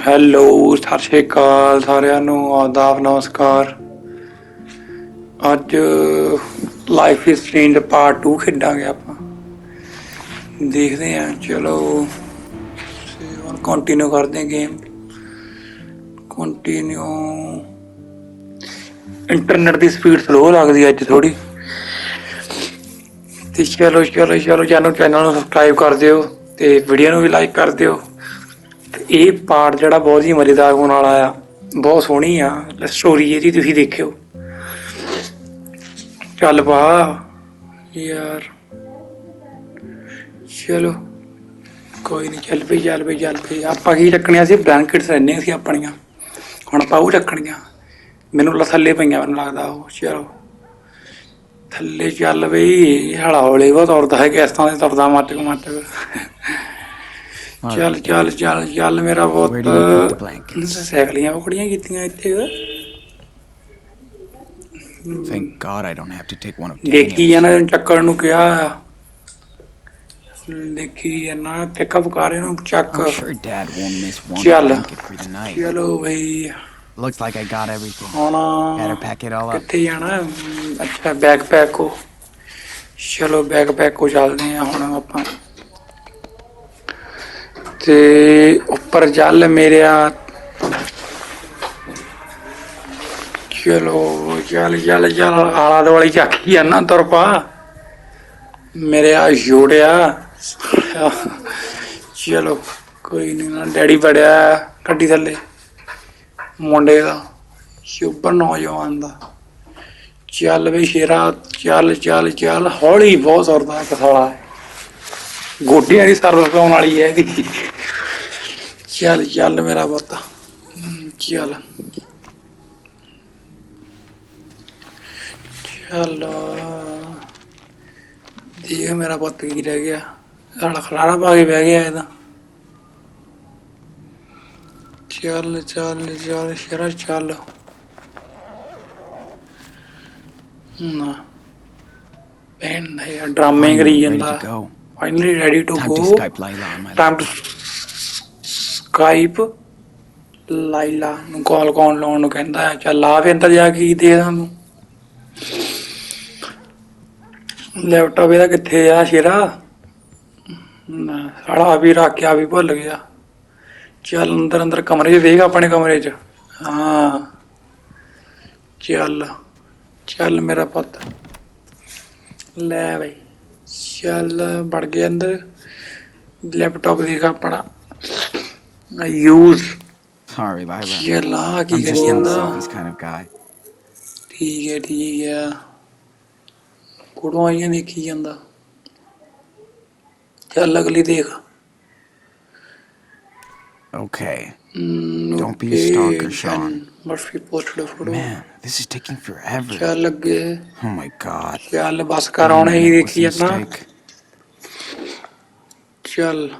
Hello ਸਤਿ ਸ਼੍ਰੀ ਅਕਾਲ ਸਾਰਿਆਂ ਨੂੰ, ਆਦਾਬ, ਨਮਸਕਾਰ। ਅੱਜ ਲਾਈਫ ਇਜ਼ ਸਟ੍ਰੇਂਜ ਪਾਰਟ 2 ਖੇਡਾਂਗੇ ਆਪਾਂ। ਦੇਖਦੇ ਹਾਂ, ਚਲੋ। ਹੁਣ ਕੰਟੀਨਿਊ ਕਰਦੇ ਹਾਂ ਗੇਮ ਕੰਟੀਨਿਊ ਇੰਟਰਨੈਟ ਦੀ ਸਪੀਡ ਸਲੋ ਲੱਗਦੀ ਅੱਜ ਥੋੜੀ ਤੇ ਚਲੋ ਚਲੋ ਚਲੋ, ਚੈਨਲ ਚੈਨਲ ਨੂੰ ਸਬਸਕ੍ਰਾਈਬ ਕਰ ਦਿਓ ਤੇ ਵੀਡੀਓ ਨੂੰ ਵੀ ਲਾਈਕ ਕਰ ਦਿਓ। ਇਹ ਪਾਰਟ ਜਿਹੜਾ ਬਹੁਤ ਹੀ ਮਜ਼ੇਦਾਰ ਹੋਣ ਵਾਲਾ ਆ, ਬਹੁਤ ਸੋਹਣੀ ਆ ਸਟੋਰੀ ਇਹਦੀ ਤੁਸੀਂ ਦੇਖਿਓ। ਚੱਲ ਪਾ ਯਾਰ। ਚਲੋ, ਕੋਈ ਨਹੀਂ ਚੱਲ ਪਈ ਚੱਲ ਪਈ ਚੱਲ ਪਈ ਆਪਾਂ ਕੀ ਰੱਖਣੀਆਂ ਸੀ? ਬਲੈਂਕਟਸ ਰਹਿੰਦੀਆਂ ਸੀ ਆਪਣੀਆਂ। ਹੁਣ ਆਪਾਂ ਉਹ ਰੱਖਣੀਆਂ। ਮੈਨੂੰ ਲ, ਥੱਲੇ ਪਈਆਂ ਮੈਨੂੰ ਲੱਗਦਾ ਉਹ, ਚਲੋ। ਥੱਲੇ ਚੱਲ ਬਈ ਹਲਾ ਹੌਲੇ ਬਹੁਤ ਤੁਰਦਾ ਹੈ ਕਿਸ ਤਰ੍ਹਾਂ ਦੇ ਤੁਰਦਾ ਮੱਟਕ ਮੱਟਕ ਚੱਲ ਚੱਲ ਚੱਲ ਚੱਲ ਮੇਰਾ ਬਹੁਤ? ਸਾਈਕਲੀਆਂ ਪਕੜੀਆਂ ਕੀਤੀਆਂ ਇੱਥੇ Thank God I don't have to take one of ਦੇਖੀ. ਜਾਣਾ ਚੱਕਰ ਨੂੰ ਕਿਹਾ ਦੇਖੀ ਜਾਣਾ ਪਿਕਅਪ ਕਰ ਇਹਨੂੰ ਚੱਕ ਚੱਲ। ਚਲੋ ਬਈ Looks like I got everything. Better pack it all up. ਕਿੱਥੇ ਜਾਣਾ ਅੱਛਾ ਬੈਗ ਪੈਕ ਕੋ ਚਲੋ ਬੈਗ ਪੈਕ ਕੋ ਚੱਲਦੇ ਆ ਹੁਣ ਆਪਾਂ ਤੇ ਉੱਪਰ ਚੱਲ ਮੇਰਿਆ। ਚਲੋ ਚੱਲ ਚੱਲ ਚੱਲ ਆਲਾ ਦੁਆਲੀ ਚੱਕੀ ਆ ਨਾ ਤੁਰ ਪਾ। ਮੇਰੇ ਆ ਜੋੜਿਆ। ਚਲੋ, ਕੋਈ ਨਹੀਂ ਨਾ, ਡੈਡੀ ਬੜਿਆ ਗੱਡੀ ਥੱਲੇ। ਮੁੰਡੇ ਦਾ ਸ਼ੁਭਰ ਨੌਜਵਾਨ ਦਾ। ਚੱਲ ਵੀ ਸ਼ੇਰਾ, ਚੱਲ ਚੱਲ ਚੱਲ। ਹੌਲੀ ਬਹੁਤ ਸੁਰਦਾ ਇੱਕ ਸਾਲਾ ਗੋਡਿਆਂ ਦੀ ਸਰਵਿਸ ਪਾਉਣ ਵਾਲੀ ਹੈ ਇਹਦੀ ਚੱਲ ਚੱਲ ਮੇਰਾ ਪੁੱਤ। ਚੱਲ। ਚੱਲ। ਦੇਖ ਮੇਰਾ ਪੁੱਤ ਕੀ ਰਹਿ ਗਿਆ। ਸਾਲਾ ਖਲਾਰਾ ਪਾ ਕੇ ਬਹਿ ਗਿਆ ਇਹਦਾ ਚੱਲ ਚੱਲ ਚੱਲ ਸ਼ੇਰਾ ਚੱਲ। ਨਾ। ਪੈਨ ਹੈ ਡਰਾਮੇ ਕਰੀ ਜਾਂਦਾ। To go. Finally ready to Time to go Skype my Layla ਨੂੰ ਕਾਲ ਕਾਲ ਲਾਉਣ ਨੂੰ ਕਹਿੰਦਾ ਹੈ? ਚੱਲ ਆ ਫਿਰ ਅੰਦਰ ਜਾ ਕੇ ਕੀ ਦੇ ਸਾਨੂੰ ਲੈਪਟਾਪ ਇਹਦਾ ਕਿੱਥੇ ਆ ਸ਼ੇਰਾ? ਨਾ ਸਾਲਾ ਵੀ ਰੱਖਿਆ ਵੀ ਭੁੱਲ ਗਿਆ। ਚੱਲ ਅੰਦਰ ਅੰਦਰ ਕਮਰੇ 'ਚ ਦੇਖ ਆਪਣੇ ਕਮਰੇ 'ਚ। ਹਾਂ। ਚੱਲ ਚੱਲ ਮੇਰਾ ਪੁੱਤ। ਲੈ ਬਈ। ਚੱਲ ਵੜ ਗਿਆ ਅੰਦਰ ਲੈਪਟਾਪ ਦੇਖ ਆਪਣਾ ਯੂਜ਼ Sorry, Lyra. ਚੱਲ ਆ ਕੀ I'm ਕਰੀ just not a ਜਾਂਦਾ selfish kind of guy. ਠੀਕ ਹੈ ਠੀਕ ਹੈ ਕੁੜੋਂ ਆਈਆਂ ਦੇਖੀ ਜਾਂਦਾ ਚੱਲ ਅਗਲੀ ਦੇਖ Okay. Hmm, Don't be a stalker, okay, Sean. Murphy post photo Man, this is taking forever. ਚੱਲ ਅੱਗੇ Oh my God. ਚੱਲ ਬਸ ਕਰ ਆਉਣਾ ਹੀ What's ਦੇਖੀ the ਜਾਂਦਾ mistake? ਚੱਲ।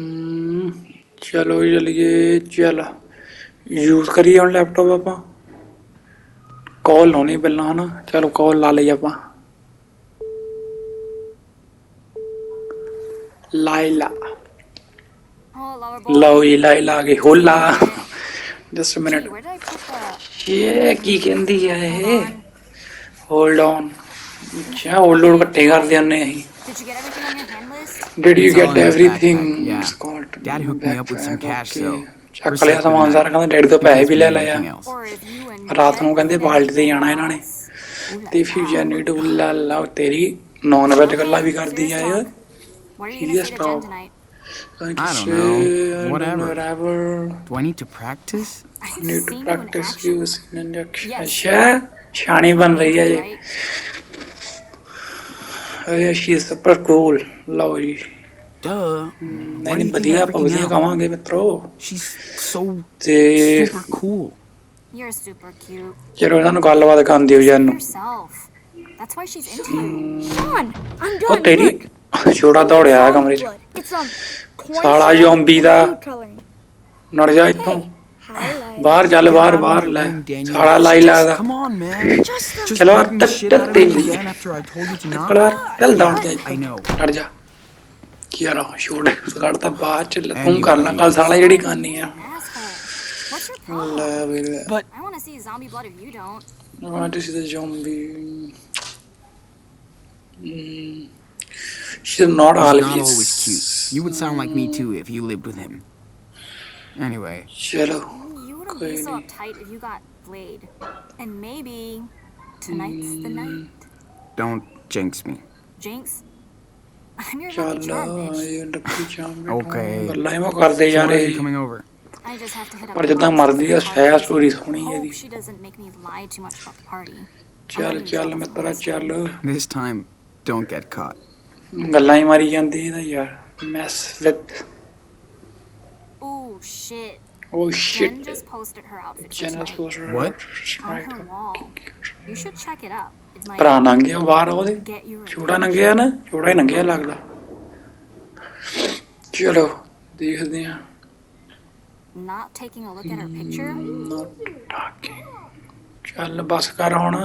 ਹਮ, ਚਲੋ ਚਲੀਏ। ਚੱਲ। ਯੂਜ਼ ਕਰੀਏ ਹੁਣ ਲੈਪਟਾਪ ਆਪਾਂ। ਕਾਲ ਲਾਉਣੀ ਪਹਿਲਾਂ ਹਨਾ? ਚਲੋ ਕਾਲ ਲਾ ਲਈ ਆਪਾਂ। ਲਾਈਲਾ Oh, lower bowl. ਲਓ ਜੀ ਲਾਈਲਾ ਆ ਗਈ। Hola. Just Gee, minute where did I put? ਇਹ ਕੀ ਕਹਿੰਦੀ ਹੈ ਇਹ ਹੋਲਡ ਔਨ ਅੱਛਾ ਹੋਲਡ ਕੱਟੇ ਕਰਦੇ ਹੁੰਨੇ ਅਸੀਂ Did you get everything on your hand list? Did you It's all get in his everything? backpack, yeah. Scott? Dad hooked me up with some Backpack, cash, okay. though. ਚੱਕ ਲਿਆ ਸਮਾਨ ਸਾਰਾ ਕਹਿੰਦਾ ਡੈਡੀ ਤੋਂ ਪੈਸੇ ਵੀ ਲੈ ਆ. Or if you and ਰਾਤ ਨੂੰ ਕਹਿੰਦੇ ਬਾਲਟੀ ਤੇ ਜਾਣਾ ਇਹਨਾਂ ਨੇ ਤੇ la. ਫਿਊਜ਼ਨ ਨੀ ਟੂ ਲਾ ਲਾ ਤੇਰੀ ਨੌਨ ਵਜੇ ਗੱਲਾਂ ਵੀ ਕਰਦੀ ਆ ਇਹ What are you gonna Serious say to Jen talk. tonight? I don't know. Whatever. whatever Do I need to practice? Action. use in injection Yes. ਅੱਛਾ ਸ਼ਾਨੀ ਬਣ ਰਹੀ ਹੈ ਇਹ Right? ਅਰੇ ਸ਼ੀ ਸੁਪਰ ਕੂਲ ਲਓ ਜੀ do ਨਹੀਂ ਵਧੀਆ ਆਪਾਂ ਵਧੀਆ? ਕਵਾਂਗੇ ਮਿੱਤਰੋ She's so ਤੇ super cool. You're super cute. ਚਲੋ ਇਹਨਾਂ ਨੂੰ ਗੱਲਬਾਤ ਕਰਨ ਦਿਓ ਜੀ ਇਹਨੂੰ Yourself. That's why she's into you. Sean, I'm ਉਹ done. ਤੇਰੀ ਛੋੜਾ ਦੌੜਿਆ ਕਮਰੇ 'ਚ um ਸਾਲਾ ਜ਼ੋਂਬੀ ਦਾ. ਨੜ ਜਾ ਇੱਥੋਂ. ਬਾਹਰ ਚੱਲ ਬਾਹਰ ਬਾਹਰ ਲੈ. ਸਾਲਾ ਲਾਈ Just ਚਲੋ out of ਤੇ. ਕਲਰ ਚੱਲ ਦੌੜ ਜਾ. ਹਟ ਜਾ ਚਲੋ ਛੋੜ ਕੱਢ ਤਾਂ ਬਾਅਦ ਚ ਤੂੰ ਕਰ ਲੈ ਕੱਲ ਸਾਲਾ ਜਿਹੜੀ ਕਰਨੀ ਆ? ਲੈ ਵੀ ਲੈ. Mm. She's not always. not always cute. You would sound like me too if you lived with him. Anyway, चलो gonna be so uptight if you got Blade. And maybe tonight's the night. Don't jinx me. Jinx? I'm your lucky charm, bitch. Okay ਗੱਲਾਂ ਹੀ ਮੈਂ ਕਰਦੇ ਯਾਰ ਇਹ coming over. I just have to hit up ਪਰ ਜਿੱਦਾਂ Rose ਮਰਦੀ ਆ and ਸਹਿ ਸਟੋਰੀ ਸੋਹਣੀ ਹੈ hope ਇਹਦੀ she doesn't make me lie too much about the party. ਚੱਲ ਚੱਲ ਮਿੱਤਰਾ ਚੱਲ This time, don't get caught. ਗੱਲਾਂ ਹੀ ਮਾਰੀ ਜਾਂਦੀ ਇਹਦਾ ਯਾਰ mess with Ooh, shit. Oh shit. Jen just posted her outfit for Janice tonight was What? on her wall. You should check it out. It might ਭਰਾ ਨੰਗਿਆ ਬਾਹਰ ਉਹਦੇ get you. ਛੋੜਾ ਨੰਗਿਆ ਨਾ ਛੋੜਾ ਹੀ ਨੰਗਿਆ ਲੱਗਦਾ ਚਲੋ ਦੇਖਦੇ ਆ Not taking a look at her picture. Not talking. ਚੱਲ ਬਸ ਕਰ ਹੁਣ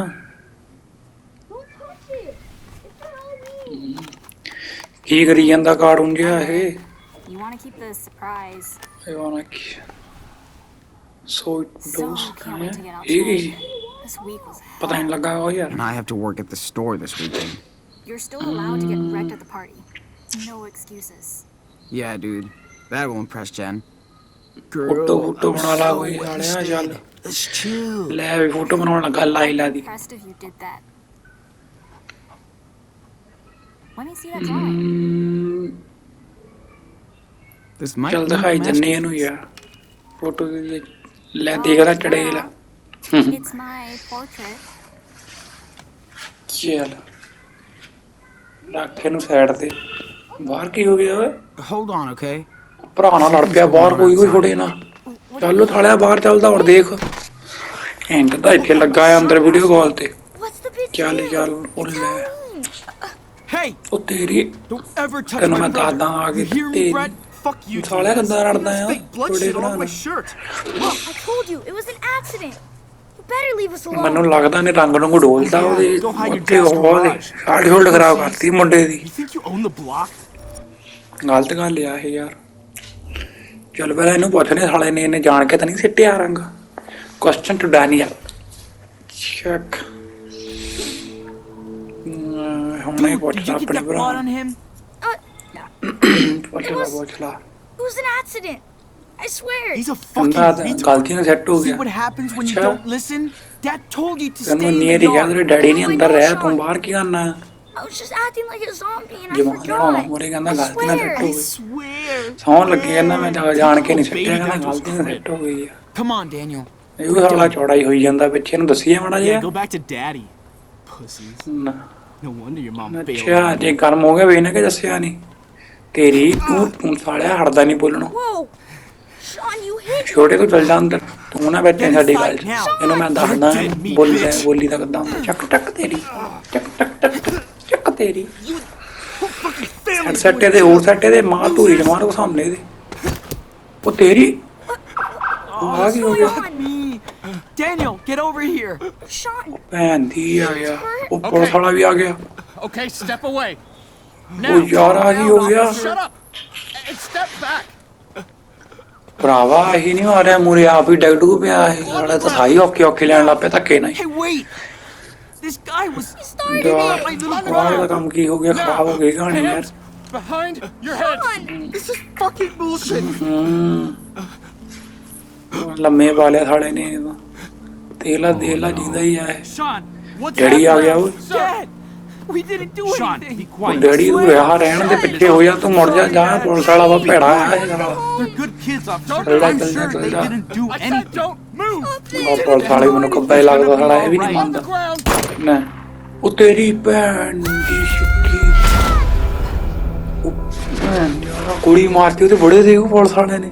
Don't touch it. It's for Halloween. ਕੀ ਕਰੀ ਜਾਂਦਾ ਕਾਰਟੂਨ ਜਿਹਾ ਇਹ You want to keep the surprise. ਇਹ ਵਾਣਾ ਕੀ So it blows. So can't wait to get out hey. This week was hell. And I have to work at the store this weekend. You're still allowed to get wrecked at the party. No excuses. Yeah, dude. That will impress Jen. Girl, photo photo बना ला कोई Let's chill. ले अभी photo Impressed if you did that. Let me see that drawing. Mm. This might. चल दिखाई जन्ने नु यार. Photo दे दे. ਲੈ ਦੇਖਦਾ ਚੜੇਲਾ It's my portrait. ਚੱਲ ਰੱਖ ਇਹਨੂੰ ਸਾਈਡ ਤੇ ਬਾਹਰ ਕੀ ਹੋ ਗਿਆ ਓਏ Hold on, okay? ਭਰਾ ਨਾਲ ਲੜ ਪਿਆ ਬਾਹਰ ਕੋਈ ਕੋਈ ਥੋੜੇ ਨਾ ਚੱਲ ਥਾਲਿਆ ਬਾਹਰ ਚੱਲਦਾ ਹੁਣ ਦੇਖ ਐਂਡ ਤਾਂ ਇੱਥੇ ਲੱਗਾ ਆ ਅੰਦਰ ਵੀਡੀਓ ਕਾਲ ਤੇ What's the big ਚੱਲ ਉਹ ਲੈ. Hey! ਉਹ ਤੇਰੀ Don't ever touch ਤੈਨੂੰ my ਮੈਂ brother. ਦੱਸਦਾ ਆ You ਕੇ hear me, ਤੇਰੀ Brett? Fuck you. ਸਾਲਿਆ. ਕਿੱਦਾਂ ਲੜਦਾ ਆ over ਬਣਾ my shirt. I told you, it was an accident. You better leave us alone. ਮੈਨੂੰ ਲੱਗਦਾ ਨੇ ਰੰਗ ਨੂੰ ਡੋਲਦਾ ਉਹਦੇ ਉੱਤੇ ਉਹਦੇ. ਸਾਡੀ ਹੋਲਡ ਖਰਾਬ ਕਰਤੀ ਮੁੰਡੇ ਦੀ You think you own the block? ਗਲਤ ਗੱਲ ਆ ਇਹ ਯਾਰ ਚੱਲ ਪਹਿਲਾਂ ਇਹਨੂੰ ਪੁੱਛਨੇ ਸਾਲੇ ਨੇ ਇਹਨੇ ਜਾਣ ਕੇ ਤਾਂ ਨਹੀਂ ਸਿੱਟਿਆ ਰੰਗ ਕੁਐਸਚਨ ਟੂ ਡੈਨੀਅਲ ਚੈੱਕ ਹੁਣ ਇਹ Dude, ਪੁੱਛ did ਲਾ you get ਆਪਣੇ ਭਰਾ blood on him? ਪੁੱਛ ਲਾ ਪੁੱਛ ਲਾ It was an accident. I swear. He's a fucking ਕਹਿੰਦਾ retard. ਗਲਤੀ ਨਾਲ ਸੈੱਟ ਹੋ See ਗਿਆ what happens when you Sure. don't listen? Dad told you to stay ਤੈਨੂੰ in ਨੀਰ the ਹੀ ਗਿਆ ਤੇਰੇ yard. ਡੈਡੀ ਨੇ ਅੰਦਰ ਰਹਿ ਤੂੰ ਬਾਹਰ ਕੀ ਕਰਨਾ I was just acting like a zombie and I ਜਮਾ ਲਾਉਣਾ forgot. ਮੋਰੇ ਕਹਿੰਦਾ I ਗਲਤੀ ਨਾਲ swear. ਸੈੱਟ ਹੋ I ਗਈ swear. ਸੌਣ ਲੱਗੇ ਕਹਿੰਦਾ ਮੈਂ ਜਾ- ਜਾਣ ਕੇ ਨਹੀਂ ਸਿੱਟਿਆ ਕਹਿੰਦਾ ਗਲਤੀ ਨਾਲ. ਸੈੱਟ ਹੋ ਗਈ ਆ Come on, Daniel. ਇਹ ਵੀ ਸਾਲਾ ਚੌੜਾ ਹੀ ਹੋਈ ਜਾਂਦਾ ਪਿੱਛੇ ਨੂੰ ਦੱਸੀਏ ਮਾੜਾ Yeah, ਜਿਹਾ go back to daddy. Pussies. ਨਾ No wonder your mom bailed. ਅੱਛਾ ਜੇ ਗਰਮ ਹੋ ਗਿਆ ਵੇ ਇਹਨੇ ਕਿ ਦੱਸਿਆ ਨਹੀਂ ਤੇਰੀ ਤੂੰ ਤੂੰ ਸਾਲਿਆ ਹਟਦਾ ਨਹੀਂ ਬੋਲਣੋਂ. ਛੋਟੇ ਤੋਂ ਚੱਲ ਜਾ ਅੰਦਰ। ਤੂੰ ਨਾ ਬੈਠੇ ਸਾਡੀ ਗੱਲ ਇਹਨੂੰ ਮੈਂ ਦੱਸਦਾ ਬੋਲਦਾ ਬੋਲੀ ਦਾ ਕਿੱਦਾਂ ਚੱਕ ਟੱਕ ਤੇਰੀ। ਚੱਕ ਟੱਕ ਟੱਕ ਚੱਕ ਤੇਰੀ। ਸੱਟ ਸੱਟੇ ਦੇ ਹੋਰ ਸੱਟੇ ਦੇ ਮਾਂ ਧੂਰੀ ਜਮਾਨ ਕੋ ਸਾਹਮਣੇ ਦੇ ਉਹ ਤੇਰੀ। ਉਹ ਆ ਗਈ ਹੋ ਗਿਆ. Daniel, get over here. Sean, ਭੈਣ ਦੀ ਆ ਗਿਆ ਉਹ ਪੁਲਿਸ ਵਾਲਾ ਵੀ ਆ ਗਿਆ। Okay, step away. ਉਹ ਯਾਰ ਆ ਗਈ ਹੋ ਗਿਆ. ਭਰਾਵਾ ਇਹ ਨਹੀਂ ਆ ਰਿਹਾ ਮੂਰੇ ਆਪ ਹੀ ਡੈਗ ਡੂ ਪਿਆ ਇਹ ਸਾਲਾ ਤਾਂ ਸਾਈ ਔਖੇ ਔਖੇ ਲੈਣ ਲੱਪੇ ਧੱਕੇ ਨਹੀਂ. This guy was. started ਯਾਰ it. ਦਾ. ਕੰਮ ਕੀ ਹੋ ਗਿਆ ਖਰਾਬ ਹੋ ਗਈ ਕਹਾਣੀ ਯਾਰ behind your head. Sean. This is fucking bullshit. ਹਮ। ਲੰਮੇ ਵਾਲੇ ਸਾਲੇ ਨੇ ਇਹ ਤਾਂ। ਜਿੰਦਾ ਹੀ ਆ ਇਹ Sean, what's ਡੈਡੀ ਆ? ਗਿਆ ਓਏ. Dad, we didn't do Sean, anything. be quiet. Daddy ਤੂੰ ਰਿਹਾ ਰਹਿਣ ਦੇ ਪਿੱਛੇ ਹੋ ਜਾ ਤੂੰ ਮੁੜ ਜਾ ਜਾ ਪੁਲਿਸ ਵਾਲਾ ਵਾ ਭੈੜਾ ਆ ਇਹ ਸਾਲਾ They're good kids, officer. Don't I'm do sure that. they didn't do I said anything. don't move. ਉਹ ਪੁਲਿਸ ਵਾਲੇ ਮੈਨੂੰ ਕੱਬਾ ਹੀ ਲੱਗਦਾ ਸਾਲਾ ਇਹ ਵੀ ਨਹੀਂ On the ਮੰਨਦਾ ground. ਨਾ ਉਹ ਤੇਰੀ ਭੈਣ ਦੀ ਸਿੱਕੀ ਉਹ ਭੈਣ ਯਾਰ ਕੁੜੀ ਮਾਰਤੀ ਉਹਦੇ ਬੜੇ ਦੇ ਉਹ ਪੁਲਿਸ ਵਾਲੇ ਨੇ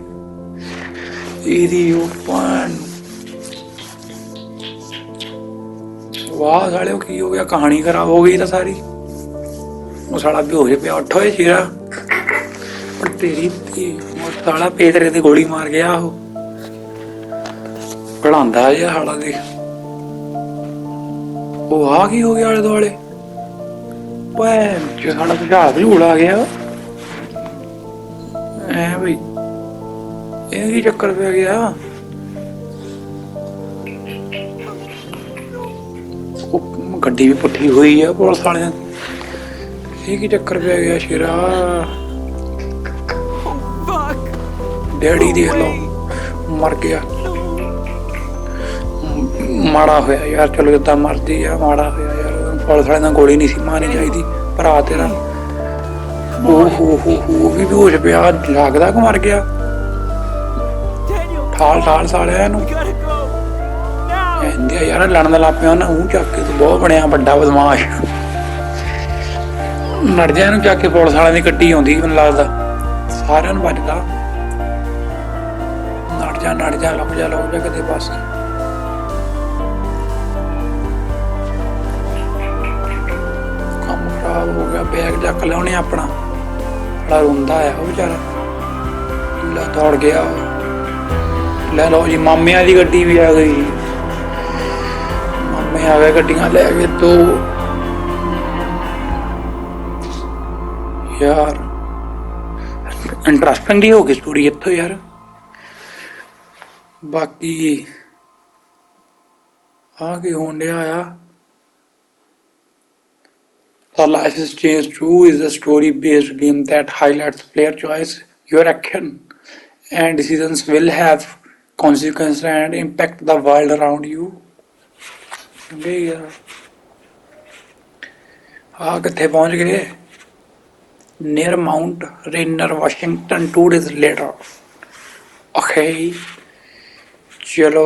ਇਹਦੀ ਉਹ ਭੈਣ ਵਾਹ ਸਾਲੇ ਕੀ ਹੋ ਗਿਆ, ਕਹਾਣੀ ਖਰਾਬ ਹੋ ਗਈ ਤਾਂ ਸਾਰੀ। ਉਹ ਸਾਲਾ ਬੇਹੋਸ਼ ਪਿਆ, ਉੱਠ ਹੋਏ ਸ਼ੀਰਾ। ਪਰ ਤੇਰੀ ਤੇ ਉਹ ਸਾਲਾ ਪੇਤਰੇ ਤੇ ਗੋਲੀ ਮਾਰ ਗਿਆ ਉਹ। ਪੜਾਉਂਦਾ ਜਿਹਾ ਸਾਲਾ ਦੇ ਉਹ ਆ ਕੀ ਹੋ ਗਿਆ ਆਲੇ ਦੁਆਲੇ? ਭੈਣ ਚ ਸਾਡਾ ਸੁਝਾਅ ਭੂਲ ਆ ਗਿਆ। ਐ ਬਈ, ਇਹ ਕੀ ਚੱਕਰ ਪੈ ਗਿਆ। ਗੱਡੀ ਵੀ ਪੁੱਠੀ ਹੋਈ ਆ ਪੁਲਿਸ ਵਾਲਿਆਂ ਦੀ। ਇਹ ਕੀ ਚੱਕਰ ਪੈ ਗਿਆ ਸ਼ੇਰਾ? ਡੈਡੀ ਦੇਖ ਲਓ, ਮਰ ਗਿਆ। ਮਾੜਾ ਹੋਇਆ ਯਾਰ, ਚਲੋ ਜਿੱਦਾਂ ਮਰਦੀ ਆ, ਮਾੜਾ ਹੋਇਆ ਯਾਰ। ਪੁਲਿਸ ਵਾਲਿਆਂ ਨਾਲ ਗੋਲੀ ਨਹੀਂ ਸੀ ਮਾਰਨੀ ਚਾਹੀਦੀ, ਭਰਾ ਤੇਰਾ। ਉਹ ਹੋ ਹੋ ਹੋ ਵੀ ਬੇਹੋਸ਼ ਪਿਆ, ਲੱਗਦਾ ਕਿ ਮਰ ਗਿਆ। ਠਾਲ ਠਾਲ ਸਾਲਿਆ ਇਹਨੂੰ we ਕਹਿੰਦੇ ਆ ਯਾਰ, ਲੜਨ ਲੱਗ ਪਿਆ ਉਹਨਾਂ ਉਹ ਚੱਕ ਕੇ ਤੂੰ ਬਹੁਤ ਬਣਿਆ ਵੱਡਾ ਬਦਮਾਸ਼। ਨੜ ਜਾ ਚੱਕ ਕੇ ਪੁਲਿਸ ਵਾਲਿਆਂ ਦੀ ਗੱਡੀ ਆਉਂਦੀ, ਮੈਨੂੰ ਲੱਗਦਾ। ਸਾਰਿਆਂ ਨੂੰ ਵੱਜਦਾ। ਨੜ ਜਾ ਲੱਗ ਜਾ ਲੱਗ ਜਾ ਕਿਤੇ ਪਾਸੇ ਕੰਮ ਖਰਾਬ ਹੋ ਗਿਆ, ਬੈਗ ਚੱਕ ਲਿਆਉਣੇ ਆਪਣਾ। ਬੜਾ ਰੋਂਦਾ ਆ ਉਹ ਵਿਚਾਰਾ। ਲੈ ਦੌੜ ਗਿਆ ਲੈ ਲਓ ਜੀ, ਮਾਮਿਆਂ ਦੀ ਗੱਡੀ ਵੀ ਆ ਗਈ। ਮਾਮੇ ਆ ਗਏ ਗੱਡੀਆਂ ਲੈ ਕੇ ਤੋ ਯਾਰ ਇੰਟਰਸਟਿੰਗ ਦੀ ਹੋ ਗਈ ਸਟੋਰੀ ਇੱਥੋਂ ਯਾਰ ਬਾਕੀ ਆ ਕੀ ਹੋਣ ਡਿਆ ਆ The Life is Change 2 is a story based game that highlights player choice, your action, and decisions will have consequences and impact the world around you. ਸਮਝੇ ਯਾਰ ਆ ਕਿੱਥੇ ਪਹੁੰਚ ਗਏ? Near Mount Rainier Washington two days later okay ਚਲੋ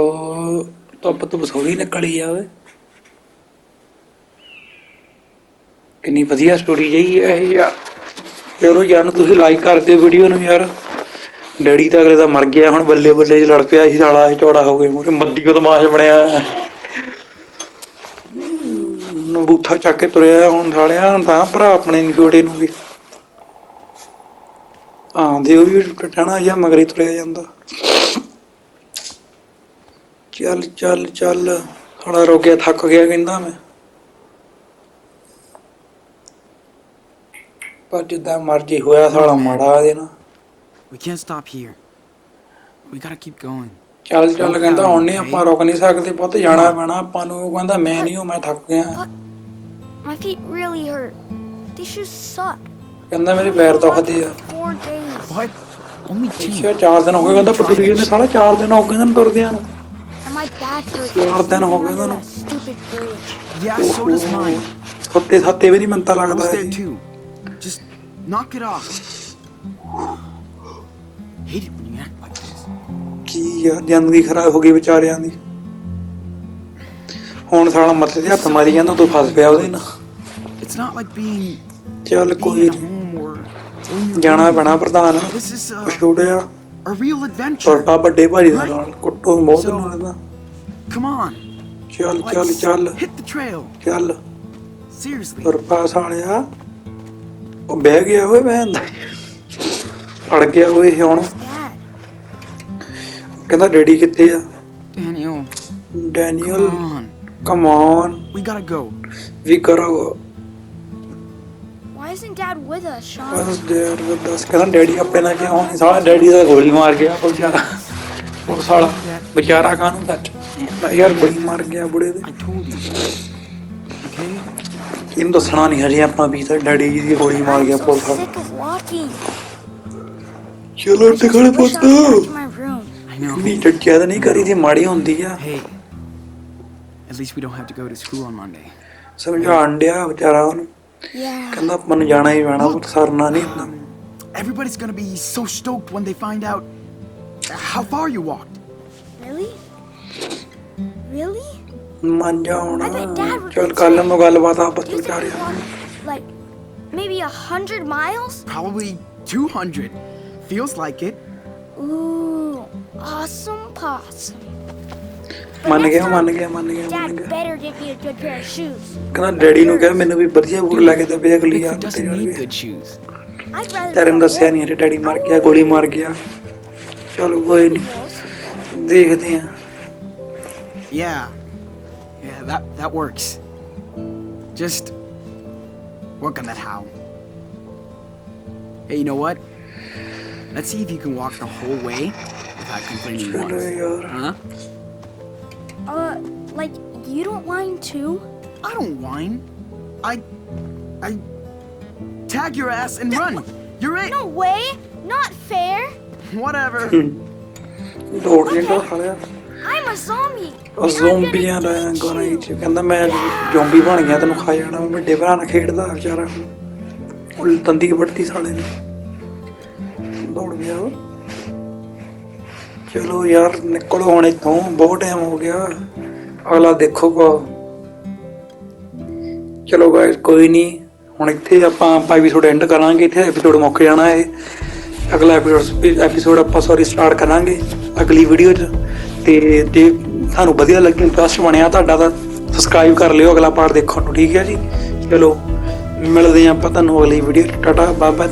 ਧੁੱਪ ਧੁੱਪ ਸੋਹਣੀ ਨਿਕਲੀ ਆ ਓਏ। ਕਿੰਨੀ ਵਧੀਆ ਸਟੋਰੀ ਜਈ ਹੈ ਇਹ ਯਾਰ। ਚਲੋ ਯਾਰ, ਤੁਸੀਂ ਲਾਈਕ ਕਰ ਦਿਓ ਵੀਡੀਓ ਨੂੰ ਯਾਰ। ਡੈਡੀ ਤਾਂ ਅਗਲੇ ਦਾ ਮਰ ਗਿਆ, ਹੁਣ ਬੱਲੇ ਬੱਲੇ ਚ ਲੜ ਪਿਆ ਸੀ, ਸਾਲਾ ਇਹ ਚੌੜਾ ਹੋ ਗਏ ਮੂਰੇ ਮੱਦੀ ਕੋ ਤਮਾਸ਼ ਬਣਿਆ ਨੂੰ ਬੂਥਾ ਚੱਕ ਕੇ ਤੁਰਿਆ ਹੁਣ ਸਾਲਿਆ ਤਾਂ ਭਰਾ ਆਪਣੇ ਨੂੰ ਛੋਟੇ ਨੂੰ ਵੀ। ਆਂਦੇ ਉਹ ਵੀ ਟਟਣਾ ਜਾਂ ਮਗਰੀ ਤੁਰਿਆ ਜਾਂਦਾ। ਚੱਲ ਚੱਲ ਚੱਲ ਥੋੜਾ ਰੋ ਗਿਆ ਥੱਕ ਗਿਆ ਕਹਿੰਦਾ ਮੈਂ। ਪਰ ਜਿੱਦਾਂ ਮਰਜ਼ੀ ਹੋਇਆ ਸਾਲਾ ਮਾੜਾ ਇਹਦੇ ਨਾਲ। We can't stop here. We gotta keep going. ਚੱਲ ਚੱਲ ਕਹਿੰਦਾ ਹੁਣ ਨਹੀਂ ਆਪਾਂ ਰੁਕ ਨਹੀਂ ਸਕਦੇ ਪੁੱਤ ਜਾਣਾ ਪੈਣਾ ਆਪਾਂ ਨੂੰ। ਉਹ ਕਹਿੰਦਾ ਮੈਂ ਨਹੀਂ ਮੈਂ ਥੱਕ ਗਿਆ। My feet really hurt. These shoes suck. ਕਹਿੰਦਾ ਮੇਰੇ ਪੈਰ ਦੁਖਦੇ ਆ Four days. What? Only two. ਅੱਛਾ ਚਾਰ ਦਿਨ ਹੋ ਗਏ ਕਹਿੰਦਾ ਪਟੂਰੀ ਨੇ ਸਾਲਾ ਚਾਰ ਦਿਨ ਹੋ ਗਏ ਇਹਨਾਂ ਨੂੰ ਤੁਰਦਿਆਂ ਨੂੰ And my back hurts. ਚਾਰ ਦਿਨ ਹੋ ਗਏ ਨੂੰ that stupid bridge. Yeah, so does mine. ਸੱਤੇ ਸੱਤੇ ਵੀ ਨਹੀਂ ਮੰਤਾ I ਲੱਗਦਾ there ਇਹ। too. Just knock it off. Hate it when you act like this. ਕੀ ਯਾਰ ਜ਼ਿੰਦਗੀ ਖਰਾਬ ਹੋ ਗਈ ਵਿਚਾਰਿਆਂ ਦੀ ਹੁਣ ਸਾਲਾ ਤੇ ਹੱਥ ਮਾਰੀ ਜਾਂਦਾ ਤੂੰ ਫਸ ਪਿਆ ਉਹਦੇ ਨਾਲ It's not like being ਚੱਲ being ਕੋਈ at ਨੀ। home or or in your ਜਾਣਾ. ਪੈਣਾ ਪ੍ਰਧਾਨ This is a, ਛੋੜਿਆ a real adventure. ਛੋਟਾ ਵੱਡੇ ਭਾਜੀ ਦਾ ਨਾਲ ਕੁੱਟੋ ਬਹੁਤ ਨਾਲ ਦਾ Come on. ਚੱਲ ਚੱਲ Let's ਚੱਲ hit the trail. ਚੱਲ Seriously. ਤੁਰ ਪਾ ਸਾਲਿਆ ਉਹ ਬਹਿ ਗਿਆ ਓਏ ਭੈਣ ਦਾ ਅੜ ਗਿਆ ਓਏ ਹੁਣ Dad. ਕਹਿੰਦਾ ਡੈਡੀ ਕਿੱਥੇ ਆ Daniel, Daniel come on. Come on We gotta go. ਵੀ ਕਰੋ Why isn't Dad with us, Sean? ਬਸ ਦੇਰ ਬਸ ਕਹਿੰਦਾ ਡੈਡੀ ਆਪਣੇ ਨਾਲ ਕਿਉਂ ਨਹੀਂ ਸਾਲਾ ਡੈਡੀ ਦਾ ਗੋਲੀ ਮਾਰ ਗਿਆ ਉਹ ਵਿਚਾਰਾ ਉਹ ਸਾਲਾ ਵਿਚਾਰਾ ਕਾਹਨੂੰ ਸੱਚ ਯਾਰ ਗੋਲੀ ਮਾਰ ਗਿਆ ਬੁੜੇ ਦੇ? ਇਹਨੂੰ ਦੱਸਣਾ ਨਹੀਂ ਹਜੇ ਆਪਾਂ ਵੀ ਤਾਂ ਡੈਡੀ ਜੀ ਦੀ ਗੋਲੀ ਮਾਰ ਗਿਆ ਪੁਲਿਸ. ਚਲੋ I ਪੁੱਤ was back to my room. I know. ਨਹੀਂ ਟੱਚਿਆ ਤਾਂ ਨਹੀਂ ਕਰੀ ਦੀ ਮਾੜੀ ਹੁੰਦੀ ਆ Hey. At least we don't have to go to school on Monday. ਸਮਝਾਣ ਡਿਆ ਵਿਚਾਰਾ ਉਹਨੂੰ Yeah. ਕਹਿੰਦਾ ਆਪਾਂ ਨੂੰ ਜਾਣਾ ਹੀ ਪੈਣਾ ਪੁੱਤ ਸਰਨਾ ਨਹੀਂ ਹੁੰਦਾ Everybody's gonna be so stoked when they find out how far you walked. Really? Really? ਮੰਨ ਜਾ ਹੁਣ I bet Dad would ਚੱਲ be ਕੱਲ ਨੂੰ ਗੱਲਬਾਤ ਆਪਸ Do you ਵਿੱਚ think ਵਿਚਾਰਿਆ we walked, like maybe a hundred miles? Probably 200. Feels like it. Ooh, awesome possum. But ਮੰਨ next ਗਿਆ time, ਮੰਨ ਗਿਆ ਮੰਨ ਗਿਆ ਮੰਨ Dad ਗਿਆ better get me a good pair of shoes. ਕਹਿੰਦਾ ਡੈਡੀ ਨੂੰ ਕਿਹਾ ਮੈਨੂੰ ਵੀ ਵਧੀਆ ਬੂਟ ਲੈ ਕੇ ਦੇ ਬੇ ਅਗਲੀ Bigfoot ਯਾਰ doesn't need good shoes. I'd rather. ਤੇਰੇ ਨੂੰ go ਦੱਸਿਆ ਨਹੀਂ with ਡੈਡੀ ਮਰ ਗਿਆ ਗੋਲੀ ਮਾਰ ਗਿਆ ਚਲੋ ਕੋਈ ਨਹੀਂ heels. ਦੇਖਦੇ ਆ Yeah. Yeah, that, that works. Just work on that how. Hey, you know what? Let's see if you can walk the whole way without complaining ਚਲੋ once. ਯਾਰ Huh? Uh, like, you don't whine too? I don't whine. I. I. Tag your ass and run. You're it. No way! Not fair! Whatever. ਦੌੜ ਜਾਂਦਾ ਸਾਲਿਆ I'm a zombie! ਉਹ ਜ਼ੋਂਬੀਆਂ ਦਾ ਗਾਣਾ ਹੀ ਚ ਕਹਿੰਦਾ ਮੈਂ ਜ਼ੋਂਬੀ ਬਣ ਗਿਆ ਤੈਨੂੰ ਖਾ ਜਾਣਾ ਮੈਂ ਵੱਡੇ ਭਰਾ ਨਾਲ ਖੇਡਦਾ ਵਿਚਾਰਾ ਉਹ ਤੰਦੀ ਵੱਢਤੀ ਸਾਲੇ ਨੇ ਦੌੜ ਗਿਆ ਉਹ ਚਲੋ ਯਾਰ, ਨਿਕਲੋ ਹੁਣ ਇੱਥੋਂ, ਬਹੁਤ ਟਾਈਮ ਹੋ ਗਿਆ। ਅਗਲਾ ਦੇਖੋਗਾ। ਚਲੋ ਗਾਇਸ ਕੋਈ ਨਹੀਂ ਹੁਣ ਇੱਥੇ ਆਪਾਂ ਆਪਾਂ ਐਪੀਸੋਡ ਐਂਡ ਕਰਾਂਗੇ, ਇੱਥੇ ਐਪੀਸੋਡ ਮੁੱਕ ਜਾਣਾ ਹੈ ਅਗਲਾ ਐਪੀਸੋਡ ਐਪੀਸੋਡ ਆਪਾਂ ਸੌਰੀ ਸਟਾਰਟ ਕਰਾਂਗੇ ਅਗਲੀ ਵੀਡੀਓ 'ਚ। ਤੇ ਜੇ ਤੁਹਾਨੂੰ ਵਧੀਆ ਲੱਗੀ ਇੰਟਰਸਟ ਬਣਿਆ ਤੁਹਾਡਾ ਤਾਂ ਸਬਸਕ੍ਰਾਈਬ ਕਰ ਲਿਓ, ਅਗਲਾ ਪਾਰਟ ਦੇਖਣ ਨੂੰ, ਠੀਕ ਹੈ ਜੀ? ਚਲੋ, ਮਿਲਦੇ ਹਾਂ ਆਪਾਂ ਤੁਹਾਨੂੰ ਅਗਲੀ ਵੀਡੀਓ ਟਾਟਾ ਬਾਏ ਬਾਏ